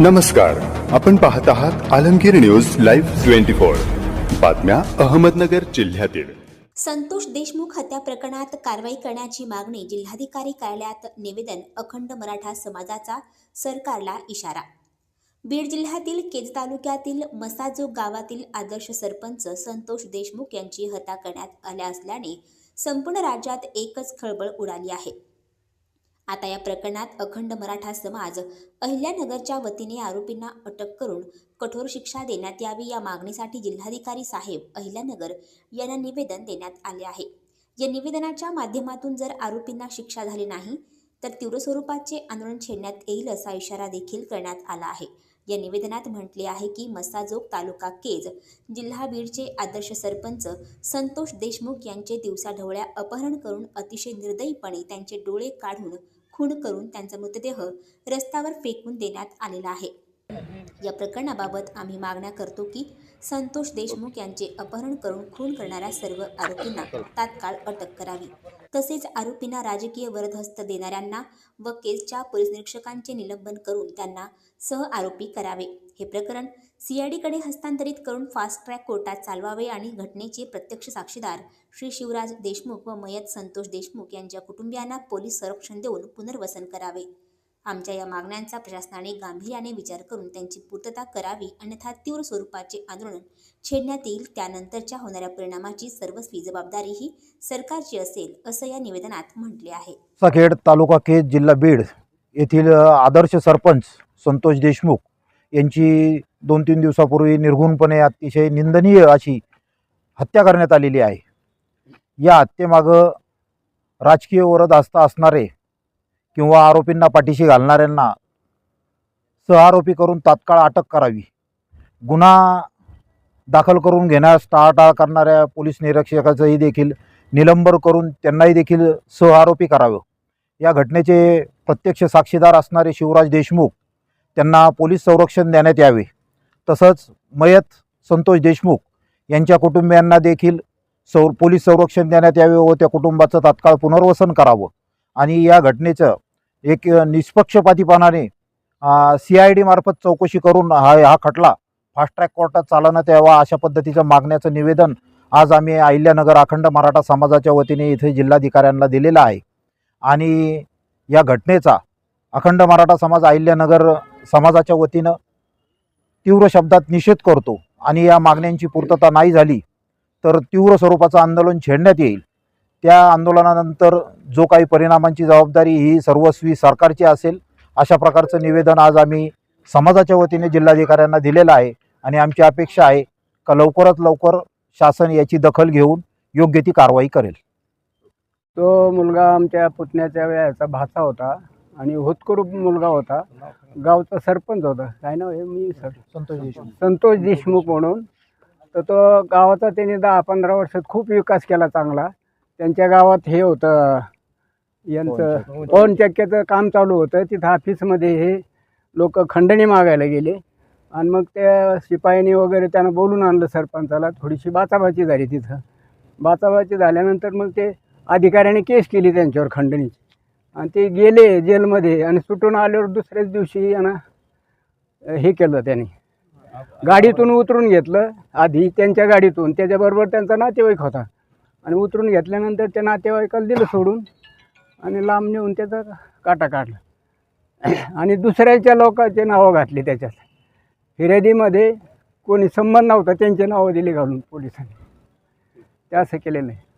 नमस्कार. आपण पाहत आहात Alamgir news live twenty four. बातम्या अहमदनगर जिल्ह्यातील. संतोष देशमुख हत्या प्रकरणात कारवाई करण्याची मागणी जिल्हाधिकारी कार्यालयात निवेदन अखंड मराठा समाजाचा सरकारला इशारा. बीड जिल्ह्यातील केज तालुक्यातील मसाजोग गावातील आदर्श सरपंच संतोष देशमुख यांची हत्या करण्यात आल्या असल्याने संपूर्ण राज्यात एकच खळबळ उडाली आहे. आता या प्रकरणात अखंड मराठा समाज अहिल्यानगरच्या वतीने आरोपींना अटक करून कठोर शिक्षा देण्यात यावी या मागणीसाठी जिल्हाधिकारी साहेब अहिल्यानगर यांना निवेदन देण्यात आले आहे. या निवेदनाच्या माध्यमातून जर आरोपींना शिक्षा झाली नाही तर तीव्र स्वरूपाचे आंदोलन छेडण्यात येईल असा इशारा देखील करण्यात आला आहे. या निवेदनात म्हटले आहे की मसाजोग तालुका केज जिल्हा बीडचे आदर्श सरपंच संतोष देशमुख यांचे दिवसाढवळ्या अपहरण करून अतिशय निर्दयीपणे त्यांचे डोळे काढून खून करून त्यांचा मृतदेह रस्त्यावर फेकून देण्यात आलेला आहे. या प्रकरणाबाबत आम्ही मागण्या करतो की संतोष देशमुख यांचे अपहरण करून खून करणाऱ्या सर्व आरोपींना तात्काळ अटक करावी. तसेच आरोपींना राजकीय वरदहस्त देणाऱ्यांना व केसच्या पोलीस निरीक्षकांचे निलंबन करून त्यांना सह आरोपी करावे. हे प्रकरण सीआयडीकडे हस्तांतरित करून फास्ट ट्रॅक कोर्टात चालवावे आणि घटनेचे प्रत्यक्ष साक्षीदार श्री शिवराज देशमुख व मयत संतोष देशमुख यांच्या कुटुंबियांना पोलीस संरक्षण देऊन पुनर्वसन करावे. आमच्या या मागण्यांचा प्रशासनाने गांभीर्याने विचार करून त्यांची पूर्तता करावी अन्यथा तीव्र स्वरूपाचे आंदोलन छेडण्यात येईल. त्यानंतरच्या होणाऱ्या परिणामाची सर्वस्वी जबाबदारी ही सरकारची असेल असं या निवेदनात म्हटले आहे. सखेड तालुका केज जिल्हा बीड येथील आदर्श सरपंच संतोष देशमुख यांची दोन तीन दिवसापूर्वी निर्घुणपणे अतिशय निंदनीय अशी हत्या करण्यात आलेली आहे. या हत्येमागं राजकीय वरदहस्त असणारे किंवा आरोपींना पाठीशी घालणाऱ्यांना सहआरोपी करून तात्काळ अटक करावी. गुन्हा दाखल करून घेण्यास टाळाटाळ करणाऱ्या पोलीस निरीक्षकाचंही देखील निलंबन करून त्यांनाही देखील सहआरोपी करावं. या घटनेचे प्रत्यक्ष साक्षीदार असणारे शिवराज देशमुख त्यांना पोलीस संरक्षण देण्यात यावे. तसंच मयत संतोष देशमुख यांच्या कुटुंबियांना देखील सौ पोलीस संरक्षण देण्यात यावे व त्या कुटुंबाचं तात्काळ पुनर्वसन करावं. आणि या घटनेचं एक निष्पक्षपातीपणाने सी आय डी मार्फत चौकशी करून हा हा खटला फास्ट ट्रॅक कोर्टात चालवण्यात यावा अशा पद्धतीचं मागण्याचं निवेदन आज आम्ही अहिल्यानगर अखंड मराठा समाजाच्या वतीने इथे जिल्हाधिकाऱ्यांना दिलेलं आहे. आणि या घटनेचा अखंड मराठा समाज अहिल्यानगर समाजाच्या वतीनं तीव्र शब्दात निषेध करतो आणि या मागण्यांची पूर्तता नाही झाली तर तीव्र स्वरूपाचं आंदोलन छेडण्यात येईल. त्या आंदोलनानंतर जो काही परिणामांची जबाबदारी ही सर्वस्वी सरकारची असेल अशा प्रकारचं निवेदन आज आम्ही समाजाच्या वतीने जिल्हाधिकाऱ्यांना दिलेलं आहे आणि आमची अपेक्षा आहे का लवकरात लवकर शासन याची दखल घेऊन योग्य ती कारवाई करेल. तो मुलगा आमच्या पुतण्याच्या वयाचा भाचा होता आणि होतकरू मुलगा होता. गावचा सरपंच होता. काय नाव आहे? मी सर. संतोष देशमुख. संतोष देशमुख म्हणून. तर तो गावाचा त्यांनी दहा पंधरा वर्षात खूप विकास केला चांगला. त्यांच्या गावात हे होतं. यांचं पवन चक्क्याचं काम चालू होतं. तिथं ऑफिसमध्ये हे लोक खंडणी मागायला गेले. आणि मग त्या शिपाईने वगैरे त्यानं बोलून आणलं सरपंचाला. थोडीशी बाचाबाची झाली तिथं. बाचाबाची झाल्यानंतर मग ते अधिकाऱ्याने केस केली त्यांच्यावर खंडणीची. आणि ते गेले जेलमध्ये आणि सुटून आल्यावर दुसऱ्याच दिवशी यांना हे केलं त्यांनी. गाडीतून उतरून घेतलं. आधी त्यांच्या गाडीतून. त्याच्याबरोबर त्यांचा नातेवाईक होता. आणि उतरून घेतल्यानंतर त्या नातेवाईकाला दिलं सोडून आणि लांब नेऊन त्याचा काटा काढला. आणि दुसऱ्याच्या लोकांचे नावं घातली त्याच्यात. फिर्यादीमध्ये कोणी संबंध नव्हता त्यांचे नावं दिली घालून पोलिसांनी. ते असं केलेलं आहे.